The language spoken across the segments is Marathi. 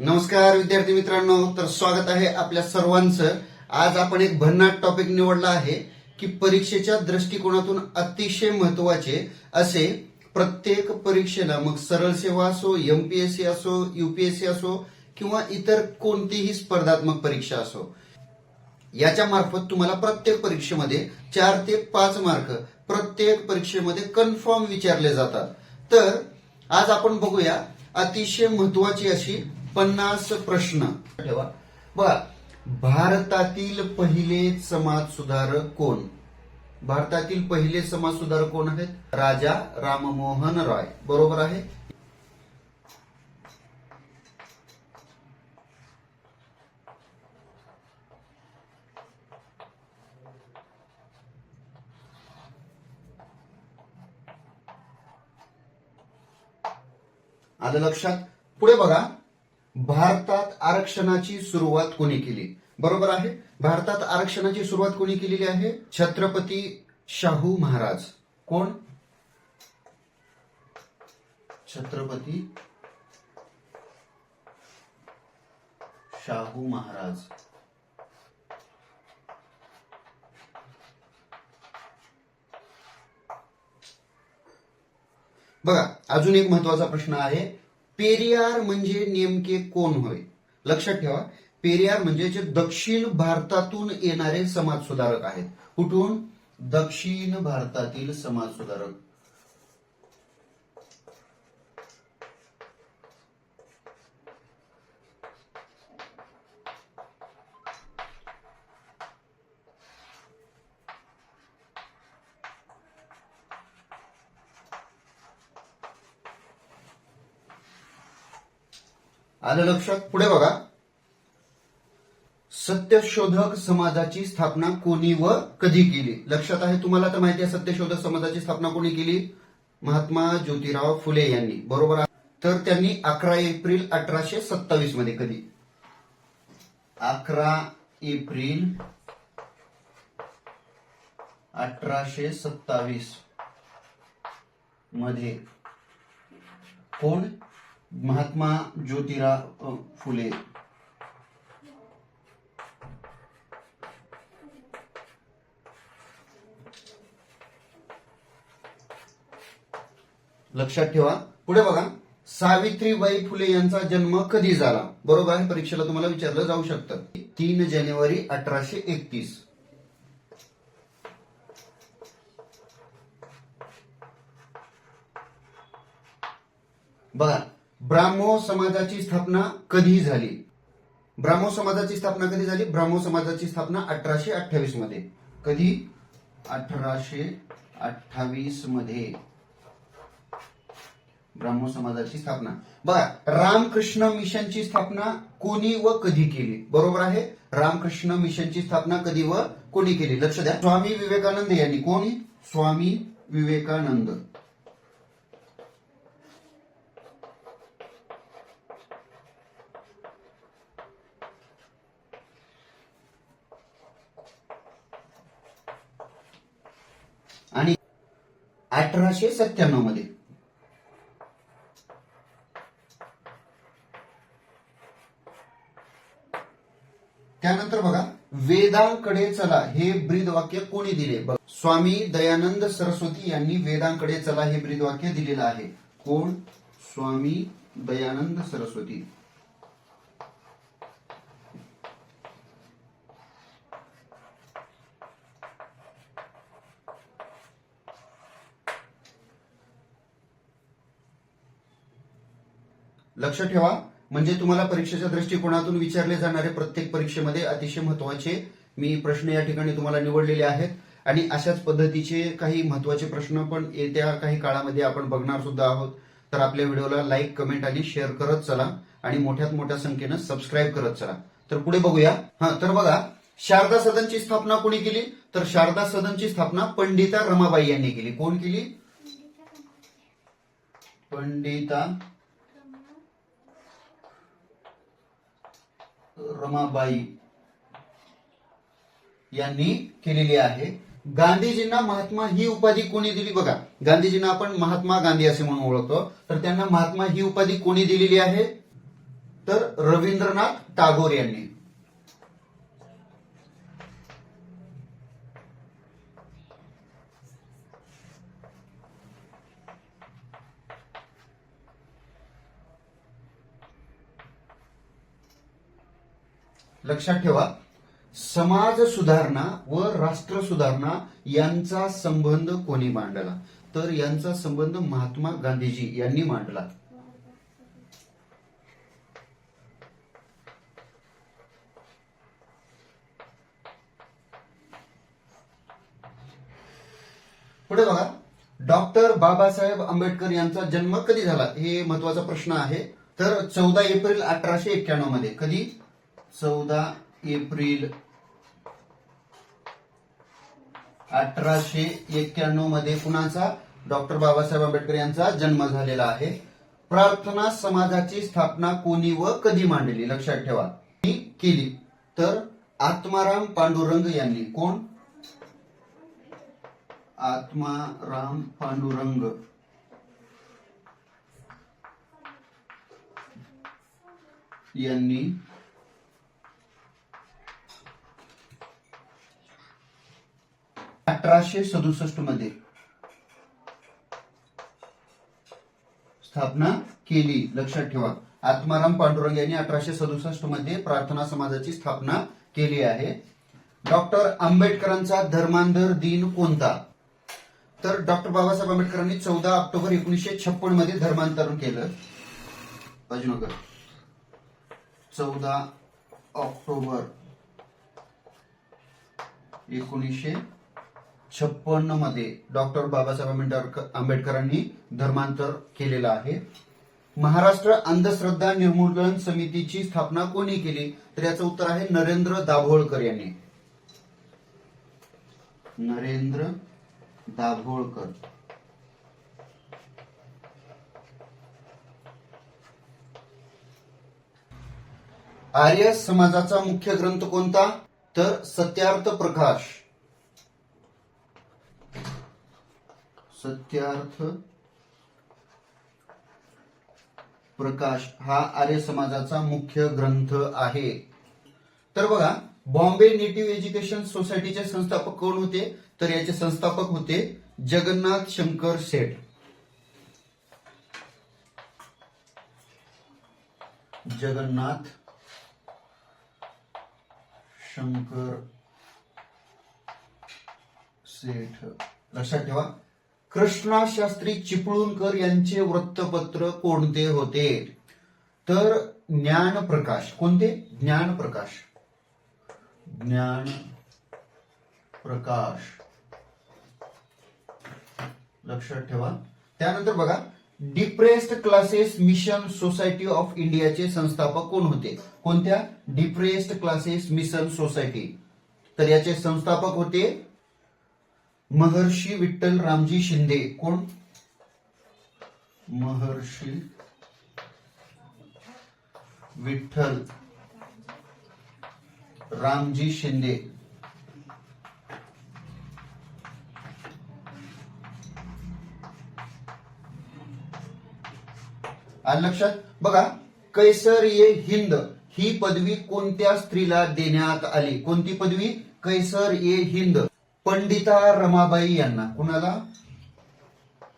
नमस्कार विद्यार्थी मित्रांनो. तर स्वागत आहे आपल्या सर्वांचं. आज आपण एक भन्नाट टॉपिक निवडला आहे की परीक्षेच्या दृष्टिकोनातून अतिशय महत्त्वाचे असे प्रत्येक परीक्षेला मग सरळ सेवा असो एमपीएससी असो युपीएससी असो किंवा इतर कोणतीही स्पर्धात्मक परीक्षा असो याच्या मार्फत तुम्हाला प्रत्येक परीक्षेमध्ये चार ते पाच मार्क प्रत्येक परीक्षेमध्ये कन्फर्म विचारले जातात. तर आज आपण बघूया अतिशय महत्वाची अशी पन्नास प्रश्न. ठेवा. बघा भारतातील पहिले समाज सुधारक कोण? भारतातील पहिले समाज सुधारक कोण आहेत? राजा राममोहन रॉय. बरोबर आहे? आलं लक्षात? पुढे बघा. भारतात आरक्षणाची सुरुवात कोणी केली? बरोबर आहे? भारतात आरक्षणाची सुरुवात कोणी केलेली आहे? छत्रपती शाहू महाराज. कोण? छत्रपती शाहू महाराज. बघा अजून एक महत्त्वाचा प्रश्न आहे. पेरियार म्हणजे नेमके कोण होय? लक्षात ठेवा पेरियार म्हणजे जे दक्षिण भारतातून येणारे समाज सुधारक आहेत. कुठून? दक्षिण भारतातील समाज आलं लक्षात? पुढे बघा. सत्यशोधक समाजाची स्थापना कोणी व कधी केली? लक्षात आहे तुम्हाला तर माहिती आहे सत्यशोधक समाजाची स्थापना कोणी केली? महात्मा ज्योतिराव फुले यांनी. बरोबर तर त्यांनी अकरा एप्रिल अठराशे सत्तावीसमध्ये कधी? अकरा एप्रिल अठराशे सत्तावीसमध्ये. कोण? महात्मा ज्योतिराव फुले. लक्षात ठेवा. पुढे बघा. सावित्रीबाई फुले यांचा जन्म कधी झाला? बरोबर आहे परीक्षेला तुम्हाला विचारलं जाऊ शकतं. तीन जानेवारी अठराशे एकतीस. बघा. ब्राह्मो समाजाची स्थापना कधी झाली. ब्राह्मो समाजाची स्थापना कधी झाली? ब्राह्मो समाजाची स्थापना अठराशे अठ्ठावीसमध्ये. कधी? अठराशे अठ्ठावीसमध्ये. ब्राह्मो समाजाची स्थापना. बघा रामकृष्ण मिशनची स्थापना कोणी व कधी केली? बरोबर आहे? रामकृष्ण मिशनची स्थापना कधी व कोणी केली? लक्ष द्या. स्वामी विवेकानंद यांनी. कोणी? स्वामी विवेकानंद आणि अठराशे सत्त्याण्णवमध्ये. त्यानंतर बघा वेदांकडे चला हे ब्रीद वाक्य कोणी दिले? बघा, स्वामी दयानंद सरस्वती यांनी वेदांकडे चला हे ब्रीद वाक्य दिलेलं आहे. कोण? स्वामी दयानंद सरस्वती. लक्ष ठेवा. म्हणजे तुम्हाला परीक्षेच्या दृष्टिकोनातून विचारले जाणारे प्रत्येक परीक्षेमध्ये अतिशय महत्त्वाचे मी प्रश्न या ठिकाणी तुम्हाला निवडलेले आहेत. आणि अशाच पद्धतीचे काही महत्त्वाचे प्रश्न पण येत्या काही काळामध्ये आपण बघणार सुद्धा आहोत. तर आपल्या व्हिडिओला लाईक कमेंट आणि शेअर करत चला. आणि मोठ्यात मोठ्या संख्येनं सबस्क्राईब करत चला. तर पुढे बघूया. हा तर बघा. शारदा सदनची स्थापना कोणी केली? तर शारदा सदनची स्थापना पंडिता रमाबाई यांनी केली. कोण केली? पंडिता रमाबाई यांनी केलेली आहे. गांधीजींना महात्मा ही उपाधी कोणी दिली? बघा गांधीजींना आपण महात्मा गांधी असे म्हणून ओळखतो. तर त्यांना महात्मा ही उपाधी कोणी दिलेली आहे? तर रवींद्रनाथ टागोर यांनी. लक्षात ठेवा समाज सुधारणा व राष्ट्र सुधारणा यांचा संबंध कोणी मांडला? तर यांचा संबंध महात्मा गांधीजी यांनी मांडला. पुढे बघा डॉक्टर बाबासाहेब आंबेडकर यांचा जन्म कधी झाला? हे महत्त्वाचा प्रश्न आहे. तर चौदा एप्रिल अठराशे एक्क्याण्णवमध्ये कधी? चौदा एप्रिल अठराशे एक्क्याण्णवमध्ये कुणाचा? डॉक्टर बाबासाहेब आंबेडकर यांचा जन्म झालेला आहे. प्रार्थना समाजाची स्थापना कोणी व कधी मांडली? लक्षात ठेवा. केली. तर आत्माराम पांडुरंग यांनी. कोण? आत्माराम पांडुरंग. यांनी अठराशे सदुसष्टमध्ये स्थापना केली. लक्षात ठेवा. आत्माराम पांडुरंग यांनी अठराशे सदुसष्टमध्ये प्रार्थना समाजाची स्थापना केली आहे. डॉक्टर आंबेडकरांचा धर्मांतर दिन कोणता? तर डॉक्टर बाबासाहेब आंबेडकरांनी चौदा ऑक्टोबर एकोणीसशे छप्पनमध्ये धर्मांतरण केलं. बाजूनगर. चौदा ऑक्टोबर एकोणीसशे छप्पन्नमध्ये डॉक्टर बाबासाहेब आंबेडकर आंबेडकरांनी धर्मांतर केलेलं आहे. महाराष्ट्र अंधश्रद्धा निर्मूलन समितीची स्थापना कोणी केली? तर याचं उत्तर आहे नरेंद्र दाभोळकर यांनी. नरेंद्र दाभोळकर. आर्य समाजाचा मुख्य ग्रंथ कोणता? तर सत्यार्थ प्रकाश. सत्यार्थ प्रकाश हा आर्य समाजाचा मुख्य ग्रंथ आहे. तर बघा बॉम्बे नेटिव्ह एज्युकेशन सोसायटीचे संस्थापक कोण होते? तर याचे संस्थापक होते जगन्नाथ शंकर सेठ. जगन्नाथ शंकर सेठ. लक्षात ठेवा. कृष्णा शास्त्री चिपळूणकर यांचे वृत्तपत्र कोणते होते? तर ज्ञान प्रकाश कोणते? ज्ञान प्रकाश ज्ञान प्रकाश लक्षात ठेवा. त्यानंतर बघा depressed classes mission society of इंडियाचे संस्थापक कोण होते? कोणत्या? Depressed classes mission society. तर याचे संस्थापक होते महर्षी विठ्ठल रामजी शिंदे. कोण? महर्षी विठ्ठल रामजी शिंदे. आलं लक्षात? बघा कैसर ये हिंद ही पदवी कोणत्या स्त्रीला देण्यात आली? कोणती पदवी? कैसर ये हिंद. पंडिता रमाबाई यांना. कुणाला?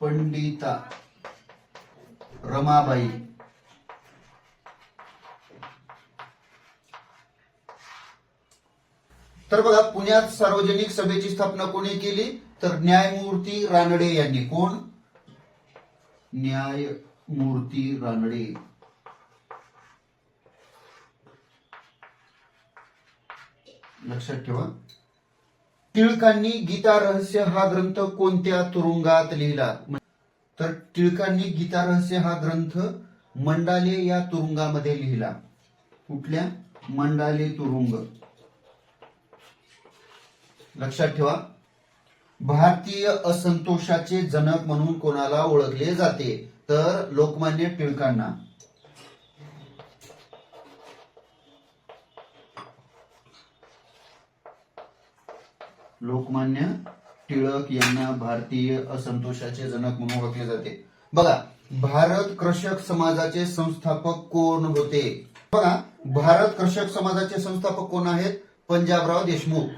पंडिता रमाबाई. तर बघा पुण्यात सार्वजनिक सभेची स्थापना कोणी केली? तर न्यायमूर्ती रानडे यांनी. कोण? न्यायमूर्ती रानडे. लक्षात ठेवा. टिळकांनी गीता रहस्य हा ग्रंथ कोणत्या तुरुंगात लिहिला? तर टिळकांनी गीता रहस्य हा ग्रंथ मंडाले या तुरुंगामध्ये लिहिला. कुठल्या? मंडाले तुरुंग. लक्षात ठेवा. भारतीय असंतोषाचे जनक म्हणून कोणाला ओळखले जाते? तर लोकमान्य टिळकांना. लोकमान्य टिळक यांना भारतीय असंतोषाचे जनक म्हणून ओळखले जाते. बघा भारत कृषक समाजाचे संस्थापक कोण होते? बघा भारत कृषक समाजाचे संस्थापक कोण आहेत? पंजाबराव देशमुख.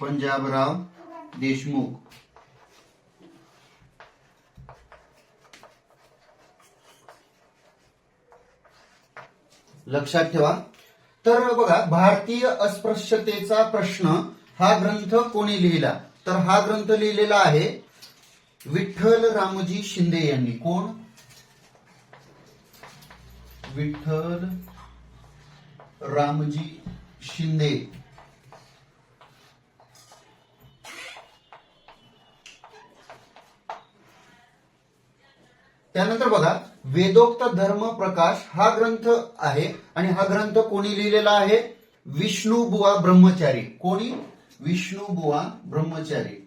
पंजाबराव देशमुख. लक्षात ठेवा तर बघा भारतीय अस्पृश्यतेचा प्रश्न हा ग्रंथ कोणी लिहिला? तर हा ग्रंथ लिहिलेला आहे विठ्ठल रामजी शिंदे यांनी. कोण? विठ्ठल रामजी शिंदे. त्यानंतर बघा वेदोक्त धर्म प्रकाश हा ग्रंथ आहे आणि हा ग्रंथ कोणी लिहिलेला आहे? विष्णू बुवा ब्रह्मचारी. कोणी? विष्णू बुवा ब्रह्मचारी.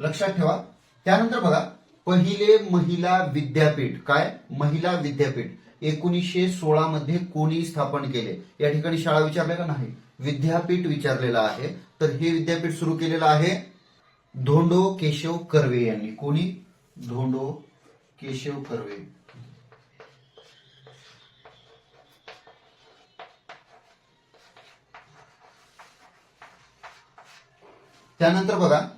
लक्षात ठेवा. त्यानंतर बघा पहिले महिला विद्यापीठ. काय? महिला विद्यापीठ. एकोणीसशे सोळा मध्ये कोणी स्थापन केले? या ठिकाणी शाळा विचारल्या का नाही? विद्यापीठ विचारलेलं आहे. तर हे विद्यापीठ सुरू केलेलं आहे धोंडो केशव कर्वे यांनी. कोणी? धोंडो केशव कर्वे. त्यानंतर बघा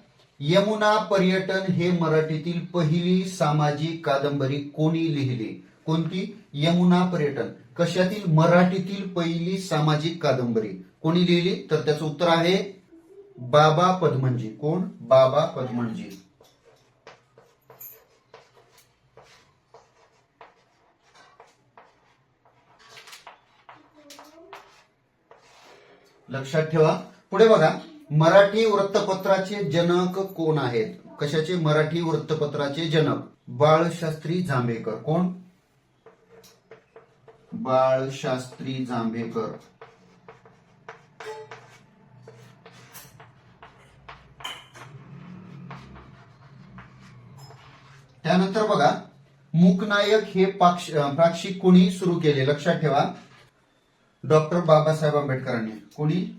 यमुना पर्यटन हे मराठीतील पहिली सामाजिक कादंबरी कोणी लिहिली? कोणती? यमुना पर्यटन. कशातील? मराठीतील पहिली सामाजिक कादंबरी. कोणी लिहिली? तर त्याचं उत्तर आहे बाबा पद्मनजी. कोण? बाबा पद्मनजी. लक्षात ठेवा. पुढे बघा. मराठी वृत्तपत्राचे जनक कोण आहेत? कशाचे? मराठी वृत्तपत्राचे जनक. बाळशास्त्री जांभेकर. कोण? बाळशास्त्री जांभेकर. त्यानंतर बघा मूकनायक हे पाक्ष- पाक्षिक कोणी सुरू केले? लक्षात ठेवा. डॉक्टर बाबासाहेब आंबेडकरांनी. कोणी?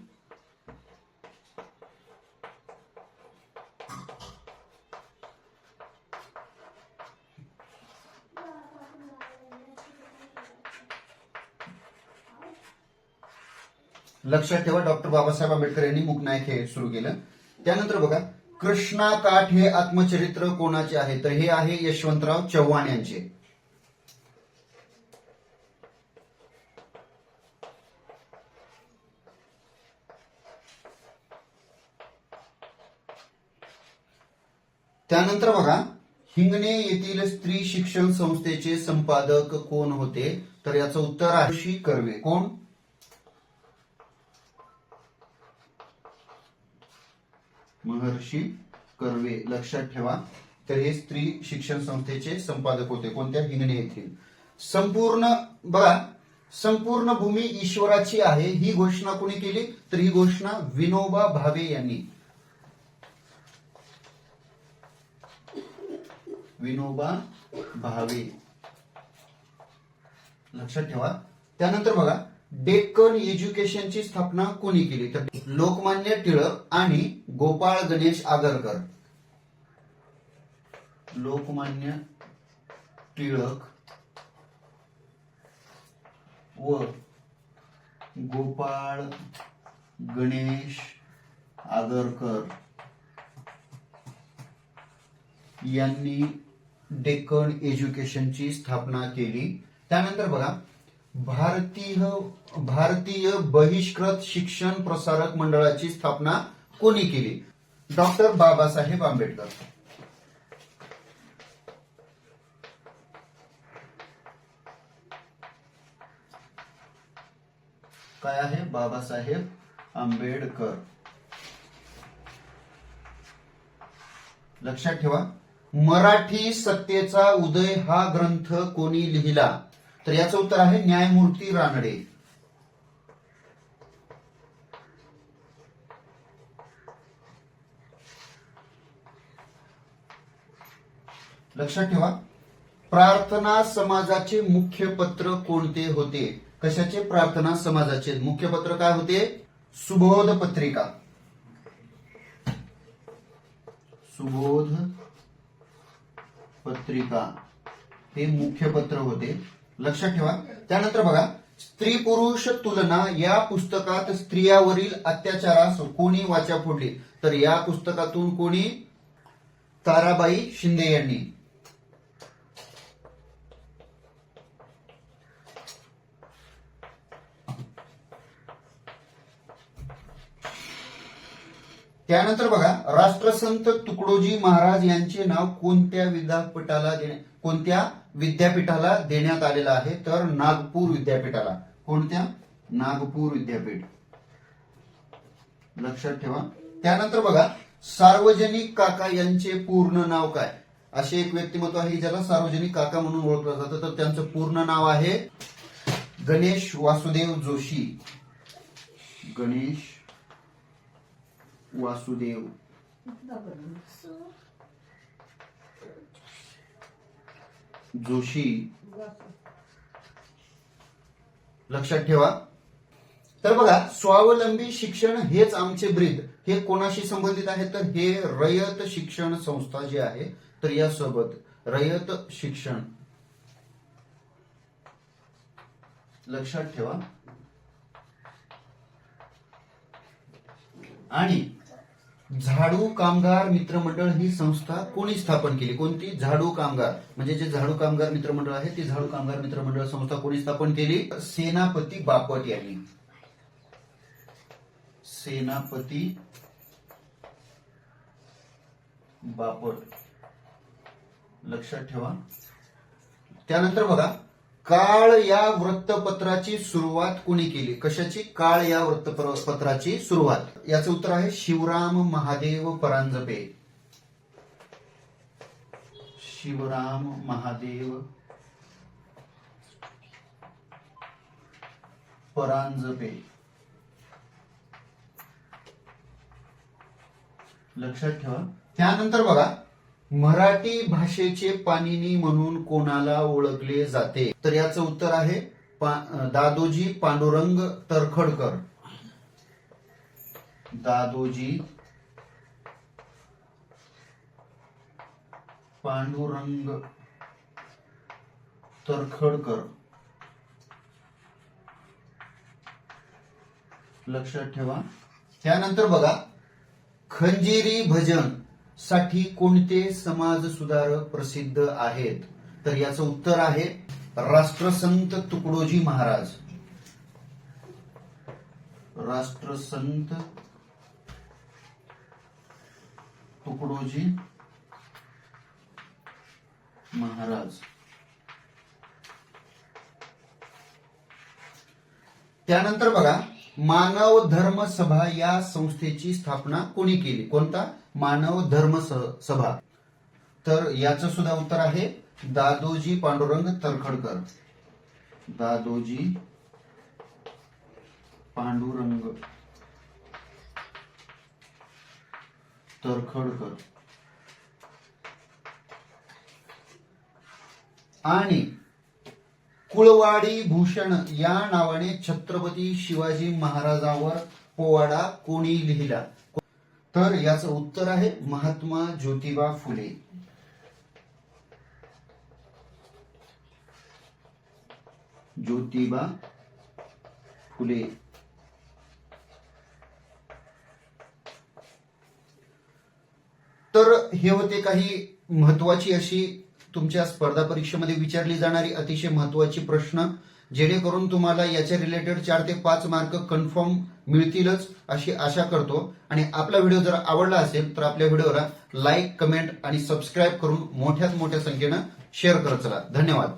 लक्षात ठेवा डॉक्टर बाबासाहेब आंबेडकर यांनी मुकनायक हे सुरू केलं. त्यानंतर बघा कृष्णा काठ हे आत्मचरित्र कोणाचे आहे? तर हे आहे यशवंतराव चव्हाण यांचे. त्यानंतर बघा हिंगणे येथील स्त्री शिक्षण संस्थेचे संपादक कोण होते? तर याचं उत्तर आहे कर्वे. कोण? महर्षी कर्वे लक्षात ठेवा. तर हे स्त्री शिक्षण संस्थेचे संपादक होते. कोणत्या? हिंगणे येथील. संपूर्ण बघा संपूर्ण भूमी ईश्वराची आहे. ही घोषणा कोणी केली? तर ही घोषणा विनोबा भावे यांनी. विनोबा भावे. लक्षात ठेवा. त्यानंतर बघा डेक्कन एज्युकेशनची स्थापना कोणी केली? तर लोकमान्य टिळक आणि गोपाळ गणेश आगरकर. लोकमान्य टिळक व गोपाळ गणेश आगरकर यांनी डेक्कन एज्युकेशनची स्थापना केली. त्यानंतर बघा भारतीय भारतीय बहिष्कृत शिक्षण प्रसारक मंडळाची स्थापना कोणी केली? डॉक्टर बाबासाहेब आंबेडकर. काय आहे? बाबासाहेब आंबेडकर. लक्षात ठेवा. मराठी सत्तेचा उदय हा ग्रंथ कोणी लिहिला? तर याचं उत्तर आहे न्यायमूर्ती रानडे. लक्षात ठेवा. प्रार्थना समाजाचे मुख्य पत्र कोणते होते? कशाचे प्रार्थना समाजाचे मुख्य पत्र काय होते? सुबोध पत्रिका. सुबोध पत्रिका हे मुख्य पत्र होते. लक्षात ठेवा. त्यानंतर बघा स्त्री पुरुष तुलना या पुस्तकात स्त्रियावरील अत्याचारास कोणी वाचा फोडली? तर या पुस्तकातून कोणी? ताराबाई शिंदे यांनी. त्यानंतर बघा राष्ट्रसंत तुकडोजी महाराज यांचे नाव कोणत्या विद्यापीठाला देण्या कोणत्या? विद्यापीठाला देण्यात आलेलं आहे तर नागपूर विद्यापीठाला. कोणत्या? नागपूर विद्यापीठ. लक्षात ठेवा. त्यानंतर बघा सार्वजनिक काका यांचे पूर्ण नाव काय? असे एक व्यक्तिमत्व आहे ज्याला सार्वजनिक काका म्हणून ओळखलं जातं. तर त्यांचं पूर्ण नाव आहे गणेश वासुदेव जोशी. गणेश वासुदेव. जोशी. लक्षात ठेवा. तर बघा स्वावलंबी शिक्षण हेच आमचे ब्रीद. हे कोणाशी संबंधित आहे? तर हे रयत शिक्षण संस्था जी आहे तर यासोबत रयत शिक्षण. लक्षात ठेवा. आणि झाडू कामगार मित्रमंडळ ही संस्था कोणी स्थापन केली? कोणती? झाडू कामगार. म्हणजे जे झाडू कामगार मित्रमंडळ आहे ती झाडू कामगार मित्रमंडळ संस्था कोणी स्थापन केली? सेनापती बापट यांनी. सेनापती बापट. लक्षात ठेवा. त्यानंतर बघा काळ या वृत्तपत्राची सुरुवात कोणी केली? कशाची? काळ या वृत्तपत्राची सुरुवात. याचं उत्तर आहे शिवराम महादेव परांजपे. शिवराम महादेव परांजपे. लक्षात ठेवा. त्यानंतर बघा मराठी भाषेचे पाणिनी म्हणून कोणाला ओळखले जाते? तर याचं उत्तर आहे पा- दादोजी पांडुरंग तरखडकर. दादोजी पांडुरंग तरखडकर. लक्षात ठेवा. त्यानंतर बघा खंजिरी भजन. साठी कोणते समाज सुधारक प्रसिद्ध आहेत? तर याचं उत्तर आहे राष्ट्रसंत तुकडोजी महाराज. राष्ट्रसंत तुकडोजी महाराज. त्यानंतर बघा मानव धर्म सभा या संस्थेची स्थापना कोणी केली? कोणता? मानव धर्म सभा. तर याचं सुद्धा उत्तर आहे दादोजी पांडुरंग तरखडकर दादोजी पांडुरंग तरखडकर आणि कुळवाडी भूषण या नावाने छत्रपती शिवाजी महाराजांवर पोवाडा कोणी लिहिला? तर याचं उत्तर आहे महात्मा ज्योतिबा फुले. ज्योतिबा फुले. तर हे होते काही महत्वाची अशी तुमच्या स्पर्धा परीक्षेमध्ये विचारली जाणारी अतिशय महत्वाची प्रश्न. जेणेकरून तुम्हाला याच्या रिलेटेड चार ते पाच मार्क कन्फर्म मिळतीलच अशी आशा करतो. आणि आपला व्हिडिओ जर आवडला असेल तर आपल्या व्हिडिओला लाईक कमेंट आणि सबस्क्राईब करून मोठ्यात मोठ्या संख्येनं शेअर करत चला. धन्यवाद.